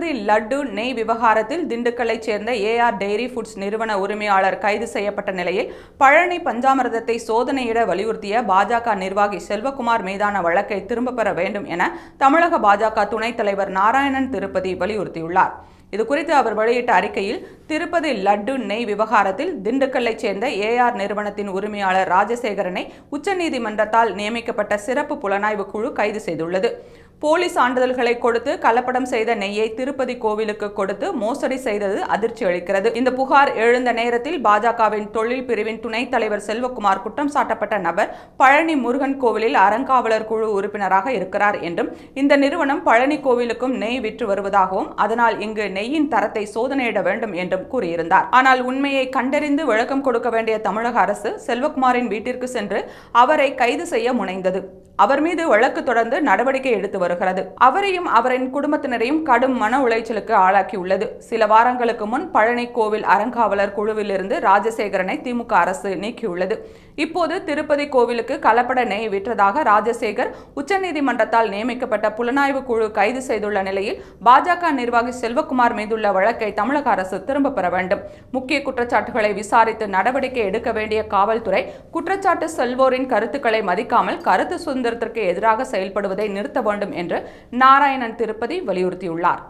திருப்பதி லட்டு நெய் விவகாரத்தில் திண்டுக்கல்லைச் சேர்ந்த ஏஆர் டெய்ரி ஃபுட்ஸ் நிறுவன உரிமையாளர் கைது செய்யப்பட்ட நிலையில் பழனி பஞ்சாமிர்தத்தை சோதனையிட வலியுறுத்திய பாஜக நிர்வாகி செல்வகுமார் மீதான வழக்கை திரும்பப் பெற வேண்டும் என தமிழக பாஜக துணைத் தலைவர் நாராயணன் திருப்பதி வலியுறுத்தியுள்ளார். இது குறித்து அவர் வெளியிட்ட அறிக்கையில் திருப்பதி லட்டு நெய் விவகாரத்தில் திண்டுக்கல்லைச் சேர்ந்த ஏஆர் நிறுவனத்தின் உரிமையாளர் ராஜசேகரனை உச்சநீதிமன்றத்தால் நியமிக்கப்பட்ட சிறப்பு புலனாய்வு குழு கைது செய்துள்ளது. போலி சான்றிதழ்களை கொடுத்து கலப்படம் செய்த நெய்யை திருப்பதி கோவிலுக்கு கொடுத்து மோசடி செய்தது அதிர்ச்சி அளிக்கிறது. இந்த புகார் எழுந்த நேரத்தில் பாஜகவின் தொழில் பிரிவின் துணைத் தலைவர் செல்வகுமார் குற்றம் சாட்டப்பட்ட நபர் பழனி முருகன் கோவிலில் அறங்காவலர் குழு உறுப்பினராக இருக்கிறார் என்றும் இந்த நிறுவனம் பழனி கோவிலுக்கும் நெய் விற்று வருவதாகவும் அதனால் இங்கு நெய்யின் தரத்தை சோதனையிட வேண்டும் என்றும் கூறியிருந்தார். ஆனால் உண்மையை கண்டறிந்து விளக்கம் கொடுக்க வேண்டிய தமிழக அரசு செல்வகுமாரின் வீட்டிற்கு சென்று அவரை கைது செய்ய முனைந்தது. அவர் மீது வழக்கு தொடர்ந்து நடவடிக்கை எடுத்து வருகிறது. அவரையும் அவரின் குடும்பத்தினரையும் கடும் மன உளைச்சலுக்கு ஆளாக்கியுள்ளது. சில வாரங்களுக்கு முன் பழனி கோவில் அறங்காவலர் குழுவிலிருந்து ராஜசேகரனை திமுக அரசு நீக்கியுள்ளது. இப்போது திருப்பதி கோவிலுக்கு கலப்பட நெய் விற்றதாக ராஜசேகர் உச்சநீதிமன்றத்தால் நியமிக்கப்பட்ட புலனாய்வு குழு கைது செய்துள்ள நிலையில் பாஜக நிர்வாகி செல்வகுமார் மீதுள்ள வழக்கை தமிழக அரசு திரும்பப் பெற வேண்டும். முக்கிய குற்றச்சாட்டுகளை விசாரித்து நடவடிக்கை எடுக்க வேண்டிய காவல்துறை குற்றச்சாட்டு செல்வோரின் கருத்துக்களை மதிக்காமல் கருத்து சுதந்திரத்திற்கு எதிராக செயல்படுவதை நிறுத்த வேண்டும் என்று நாராயணன் திருப்பதி வலியுறுத்தியுள்ளார்.